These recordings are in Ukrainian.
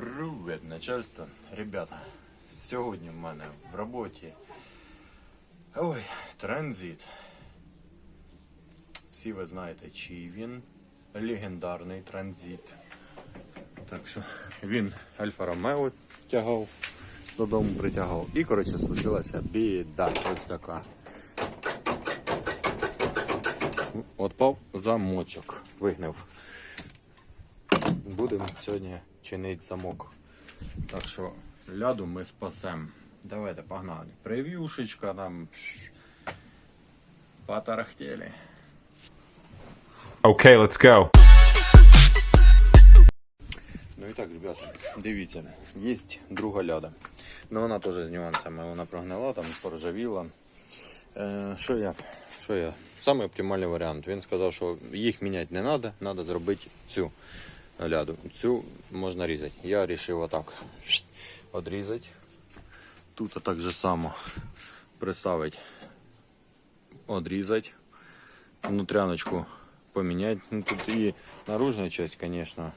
Привіт, начальство. Ребята, сьогодні в мене в роботі. Ой, транзит. Всі ви знаєте, чий він. Легендарний транзит. Так що він Альфа Ромео тягав, додому притягав. І, коротше, случилася біда. Ось така. Отпав замочок. Вигнав. Будемо сьогодні чинити замок. Так що ляду ми спасем. Давайте погнали. Прев'юшечка там. Потарахтели. Okay, let's go. Ну і так, ребята, дивіться, є друга ляда. Ну вона теж з нюансами. Вона прогнила, там поржавіла. Е, що я? Що я? Самий оптимальний варіант. Він сказав, що їх міняти не треба, треба зробити цю ляду. Цю можна різати. Я вирішив отак одрізати. Тут так же само приставити, одрізати, внутряночку поміняти. Ну, тут і наружна часть, звісно,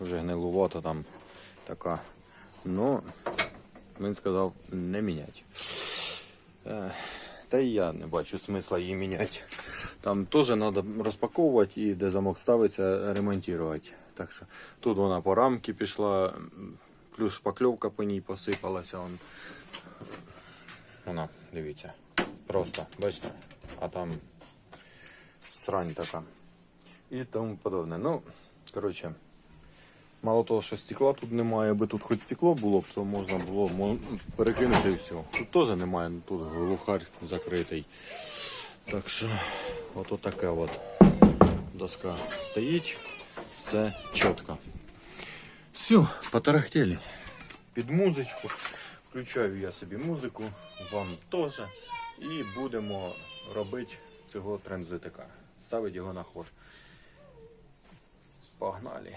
вже гнилувата там така. Ну, він сказав не міняти. Та і я не бачу смисла її міняти. Там теж треба розпаковувати і де замок ставиться, ремонтувати. Так що тут вона по рамки пішла, плюс шпакльовка по ній посипалася. Он. Вона, дивіться. Просто, бачите? А там срань така. І тому подобне. Ну, коротше, мало того, що стекла тут немає, аби тут хоч стекло було то можна було перекинути і все. Тут теж немає, тут глухарь закритий. Так що, от така от доска стоїть. Все чітко. Все, потарахтели. Під музичку. Включаю я собі музику, вам теж. І будемо робити цього транзитика. Ставити його на ход. Погнали.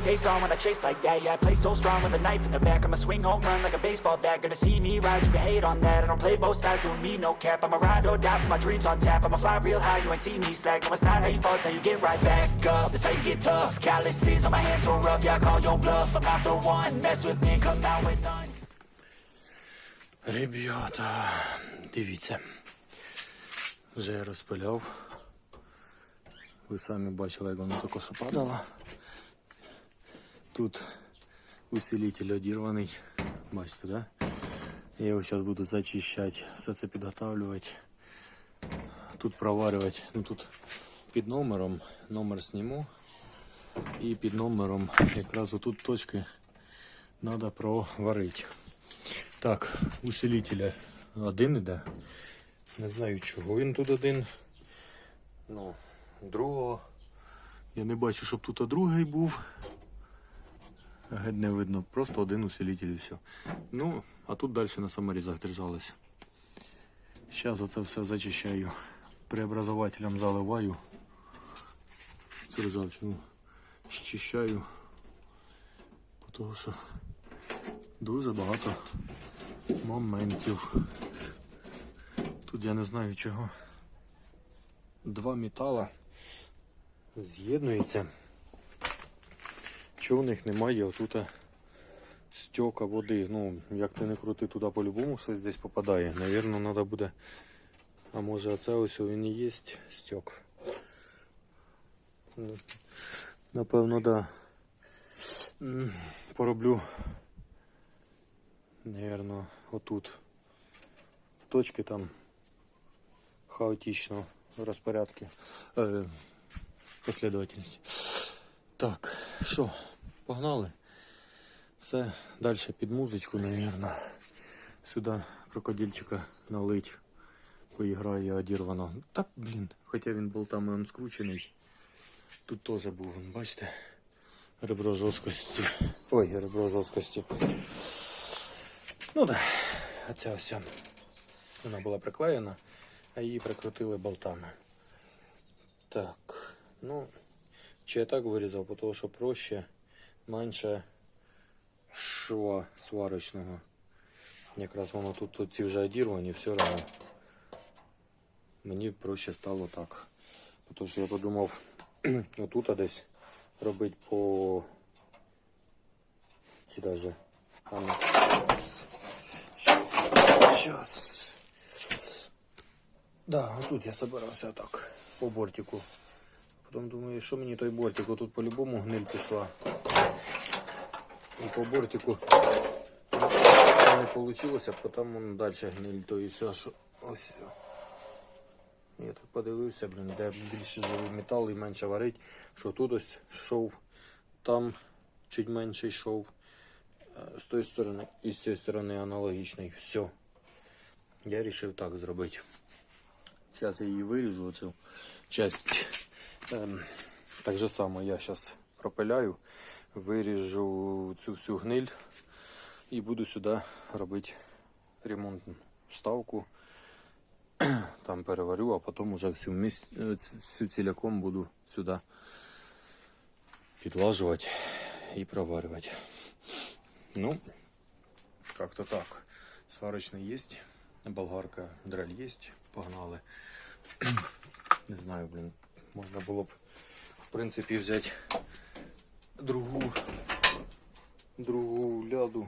Game face on when I chase like that. Yeah, I play so strong with a knife in the back. I'ma swing home run like a baseball bat. Gonna see me rise, you can hate on that. I don't play both sides, doing me no cap. I'm a ride or die for my dreams on tap. I'ma fly real high, you ain't see me slack. No, it's not how you fall, it's how you get right back up. That's how you get tough. Calluses on my hands so rough, yeah, I call your bluff. I'm not the one. Mess with me, come out with none. Ребята, дивіться. Вже розпиляв. Ви самі бачили, як воно що падало. Тут усилитель одірваний. Бачите, да? Я його зараз буду зачищати, все це підготавлювати. Тут проварювати. Ну тут під номером, номер зніму. І під номером якраз отут точки треба проварити. Так, усилителя один іде. Не знаю чого він тут один. Ну, другого. Я не бачу, щоб тут другий був. Геть не видно, просто один усилитель і все. Ну, а тут далі на саморізах держалося. Зараз оце все зачищаю. Преобразователем заливаю. Цю ржавчину щищаю. Тому що дуже багато моментів. Тут я не знаю чого. Два метала з'єднуються. Чого в них немає отут стьока води. Ну, як ти не крути туди по-любому, щось десь попадає. Навірно, треба буде. А може оце ось він і є стьок. Напевно, да. Пороблю. Навірно, отут. Точки там хаотично розпорядки. Е, последовательності. Так, що, погнали? Все, далі під музичку, навірно. Сюди крокодильчика налить. Поіграє одірвано. Та, блін, хоча він болтами он скручений. Тут теж був, бачите? Ребро жорсткості. Ой, ребро жорсткості. Ну да, оця ось. Вона була приклеєна, а її прикрутили болтами. Так, ну, чи я так вирізав, того, що проще, менше шва сварочного. Якраз воно тут, ці вже одірвані, все одно. Мені проще стало так. Тому що я подумав, отут десь робити по. Чи даже. А ну, щас. Щас. Щас. Да, отут я собирався так, по бортику. Потім думаю, що мені той бортик, тут по-любому гниль пішла. І по бортику не вийшло, потім воно далі гниль, то і все, що ось. Я так подивився, блін, де більше живий метал і менше варить, що тут ось шов, там чуть менший шов. Е, З тої сторони і з цієї сторони аналогічний. Все. Я вирішив так зробити. Зараз я її виріжу, оцю часть. Ем, так же само я зараз пропиляю, виріжу цю всю гниль і буду сюди робити ремонтну вставку. Там переварю, а потім уже всю, міс... е, всю ціляком буду сюди підлажувати і проварювати. Ну, как-то так. Сварочный есть, болгарка, дрель есть, погнали. Не знаю, блин, можна було б, в принципі, взяти другу, другу ляду.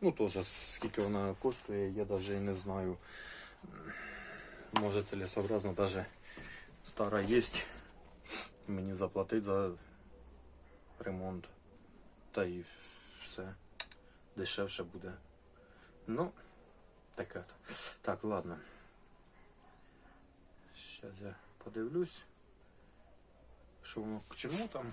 Ну, теж, скільки вона коштує, я навіть не знаю. Може целесообразно даже стара есть. Мені заплатить за ремонт. Та і все. Дешевше буде. Ну, таке. то. Так, ладно. Зараз я подивлюсь. Що воно к чому там.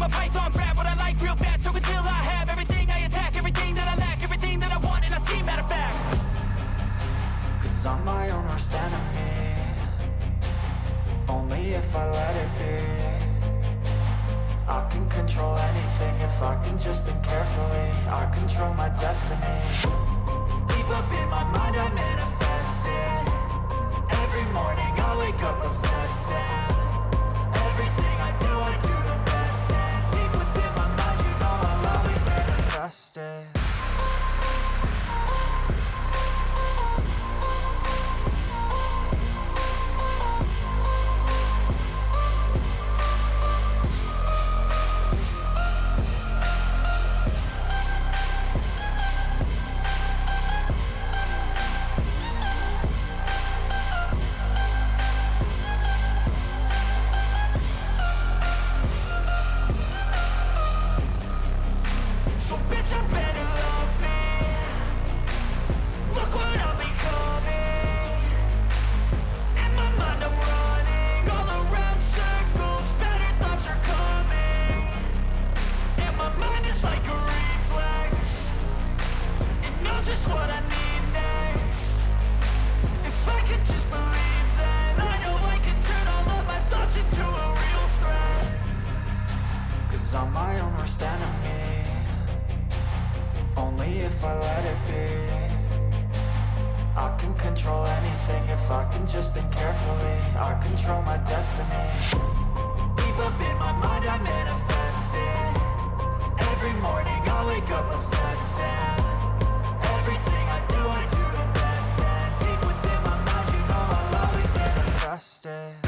I'm a python, grab what I like real fast. Choke until I have everything I attack, everything that I lack, everything that I want, and I see matter of fact. Cause I'm my own worst enemy Only if I let it be I can control anything if I can just think carefully I control my destiny Deep up in my mind I manifest it Every morning I wake up obsessed and monster. stay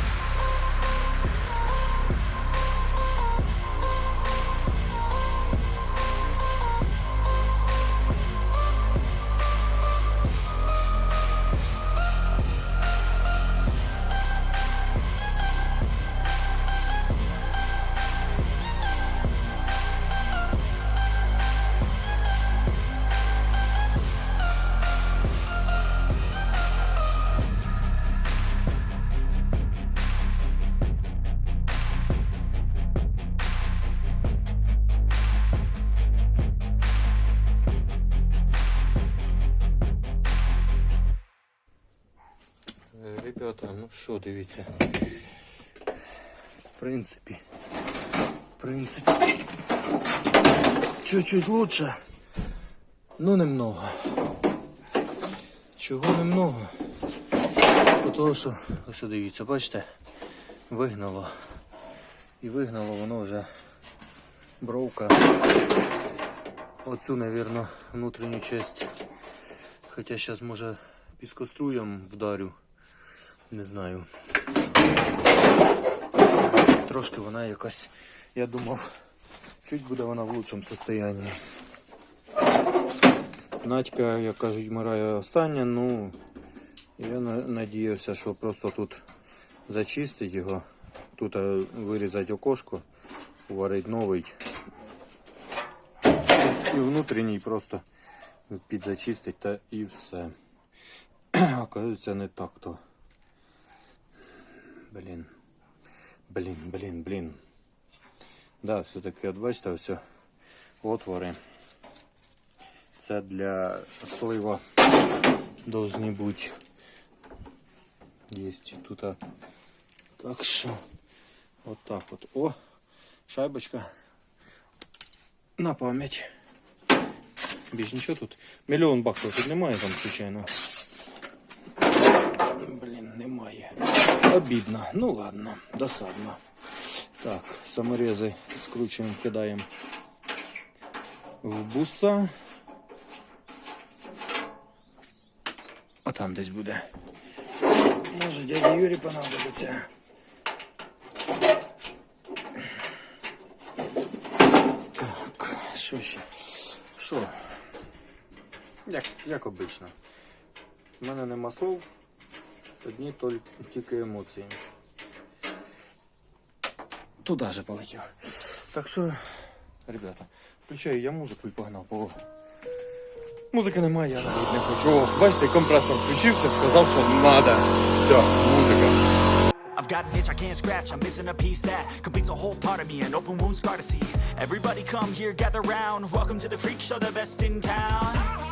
Ребята, ну що, дивіться. В принципі. В принципі. Чуть-чуть лучше. Ну немного. Чого немного? Тому що, ось дивіться, бачите, вигнало. І вигнало воно вже бровка. Оцю, навірно, внутрішню часть. Хоча зараз може піскоструєм вдарю. Не знаю. Трошки вона якась, я думав, чуть буде вона в лучшому состоянні. Надька, як кажуть, вмирає остання, ну я на- надіявся, що просто тут зачистить його, тут е, вирізати окошко, уварить новий. І внутрішній просто підзачистить та і все. Оказується, не так то. Блін. Блін, блін, блін. Да, все-таки, от бачите, ось отвори. Це для слива должны бути. Есть тут. а. Так що, от так от. О, шайбочка. На пам'ять. Більш нічого тут. Мільйон баксів тут немає там, звичайно. Блін, немає. Обідно. Ну ладно, досадно. Так, саморези скручуємо, кидаємо в буса. А там десь буде. Може дяді Юрі понадобиться. Так, що ще? Що? Як, як обично. У мене нема слов. Одні тільки емоції. Туди же полетів. Так що, ребята, включаю я музику і погнав, бо музики немає, я навіть не хочу. О, бачите, компресор включився, сказав, що треба. Все, музика. I've got an itch I can't scratch. I'm missing a piece that completes a whole part of me. An open wound scar to see. Everybody come here, gather round. Welcome to the freak show, the best in town.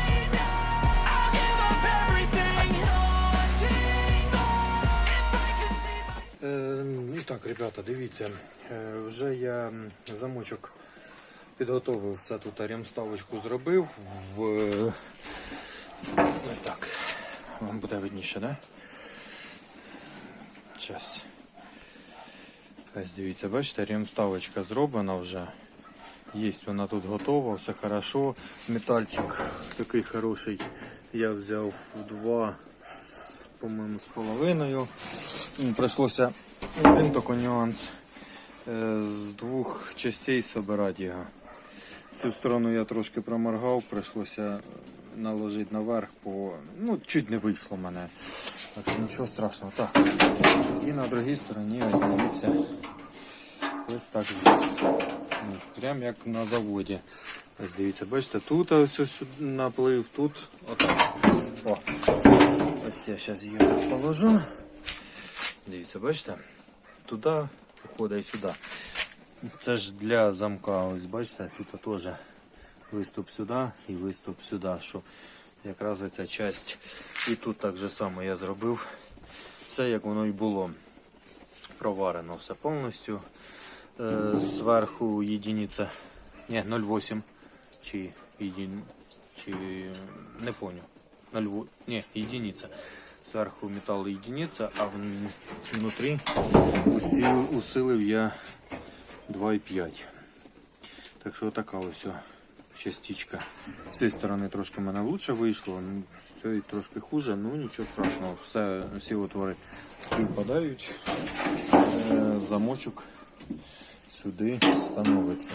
Е, і так, ребята, дивіться, е, вже я замочок підготовив, це тут ремставочку зробив в. е, Ось так. Вам буде видніше, да? Зараз. Ось дивіться, бачите, ремставочка зроблена вже. Є вона тут готова, все хорошо. Метальчик такий хороший. Я взяв в два, по-моєму, з половиною. Прийшлося один такий нюанс. е, З двох частей збирати його. Цю сторону я трошки проморгав, прийшлося наложити наверх, бо ну, чуть не вийшло мене. Так що нічого страшного. Так. І на другій стороні ось дивіться. Ось так. Ну, Прям як на заводі. Ось дивіться, бачите, тут ось ось наплив, тут отак. О. Ось я зараз її так положу. Дивіться, бачите? Туди уходить сюди. Це ж для замка, ось бачите, тут теж виступ сюди і виступ сюди, що якраз ця часть. І тут так же само я зробив все, як воно і було. Проварено все повністю. Е, зверху єдиниця, ні, 0,8 чи чи не понял. 0,8, ні, єдиниця. Зверху метал єдиниця, а вн- внутрі усил- усилив я 2,5. Так що така ось о частичка. З цієї сторони трошки в мене лучше вийшло, ну, з цієї трошки хуже, ну нічого страшного. Все, всі отвори співпадають. Е, замочок сюди становиться.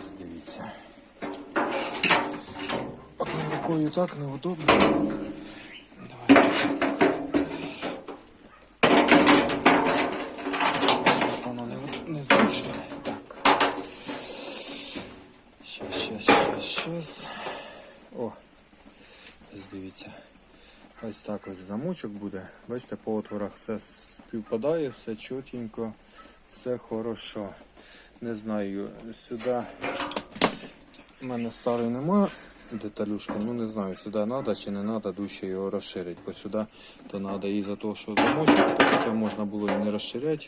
Ось Дивіться. Рукою так неудобно. Воно не, незручно. Так. Щас, щас, щас, щас. О, ось дивіться. Ось так ось замочок буде. Бачите, по отворах все співпадає, все чотенько, все хорошо. Не знаю, сюди у мене старий нема деталюшки, ну не знаю, сюди треба чи не треба дужче його розширити, бо сюди то треба і за того, що то таке можна було і не розширяти.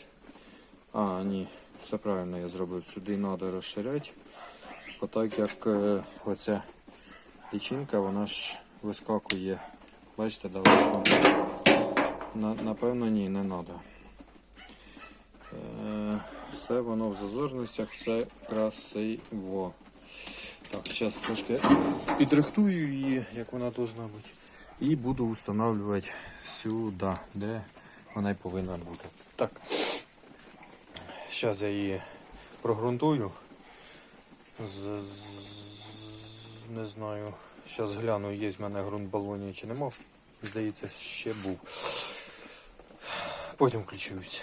А, ні, все правильно я зробив. Сюди треба розширяти. Бо так як е, оця лічинка, вона ж вискакує. Бачите, далеко. На, напевно, ні, не треба. Все воно в зазорностях, все красиво. Так, зараз трошки підрихтую її, як вона повинна бути. І буду встановлювати сюди, де вона й повинна бути. Так. Зараз я її прогрунтую. З, з- не знаю. Зараз гляну, є в мене ґрунт балоні чи нема. Здається, ще був. Потім включусь.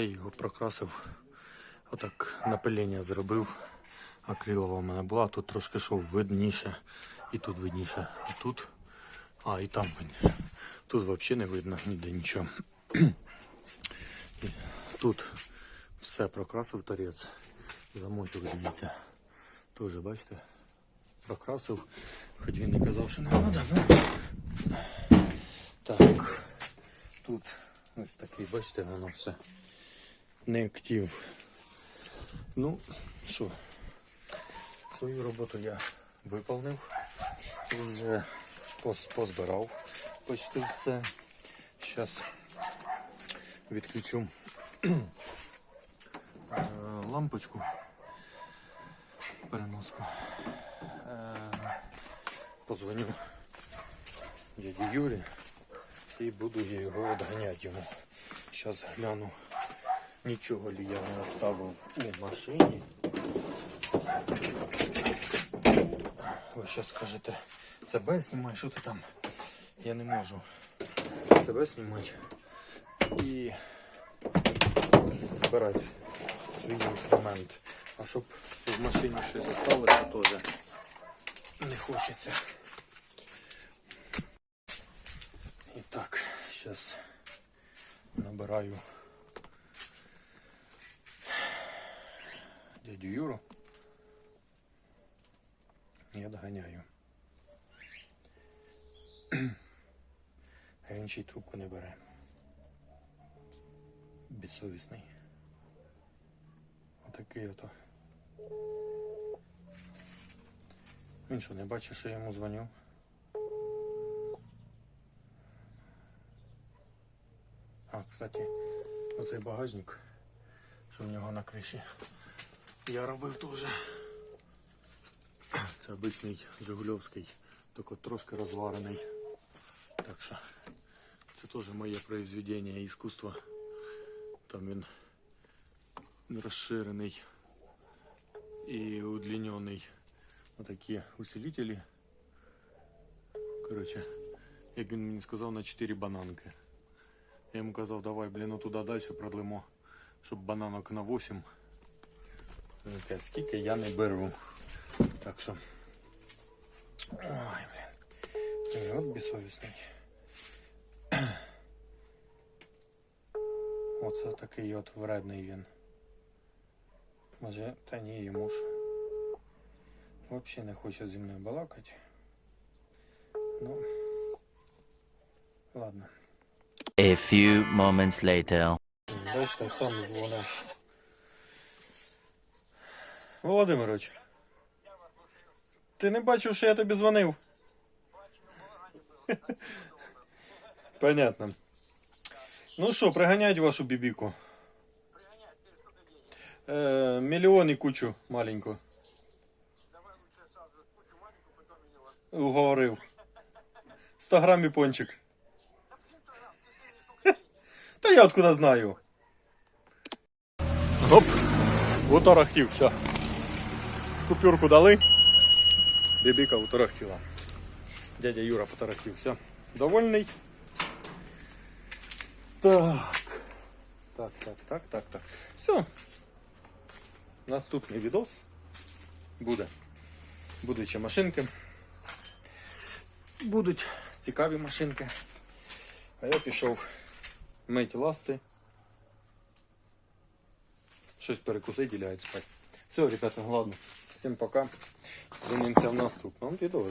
Вже його прокрасив. Отак напилення зробив. Акрилова у мене була, тут трошки шов видніше, і тут видніше, а тут, а і там видніше. Тут взагалі не видно ніде нічого. І тут все прокрасив торець. Замочок, дивіться. Теж, бачите, прокрасив, хоч він і казав, що не треба, ну. Так. Тут ось такий, бачите, воно все не актив. Ну, що, свою роботу я виконав. Вже позбирав почти все. Зараз відключу е, лампочку, переноску. Е, Позвоню дяді Юрі і буду його відганяти йому. Зараз гляну, нічого я не оставив у машині. Ви зараз скажете, себе знімай, що ти там? Я не можу себе знімати і збирати свій інструмент. А щоб в машині щось залишилося, теж не хочеться. І так, зараз набираю дядю Юру. Я доганяю. А він ще й трубку не бере. Безсовісний. Отакий ото. Він що, не бачить, що я йому дзвоню? А, кстати, оцей багажник, що в нього на криші, я робив теж. Це обичний Жигульовський, тільки трошки розварений. Так що це теж моє произведення іскусства. Там він розширений і удлинений. Отакі усилителі. Коротше, як він мені сказав, на 4 бананки. Я йому казав, давай, блін, ну туди далі продлимо, щоб бананок на 8. Він скільки я не беру. Так що. Ой, блін. От безсовісний. Оце такий от вредний він. Може, та ні, йому ж. Взагалі не хоче зі мною балакати. Ну. Ладно. A few moments later. Бачите, сам дзвонив. Володимирович. Ти не бачив, що я тобі дзвонив? Понятно. Ну що, приганять вашу бібіку. Е, мільйон і кучу маленьку. Уговорив. 100 грамів пончик. Та я откуда знаю. Оп, утарахтів, все. Купюрку дали. Бібіка утарахтіла. Дядя Юра потарахтів, все. Довольний. Так. Так, так, так, так, так. Все. Наступний відос буде. Будуть ще машинки. Будуть цікаві машинки. А я пішов мить ласти. Щось перекусити і лягать спати. Все, ребята, ладно. Всім пока. Зустрінемося в наступному відео.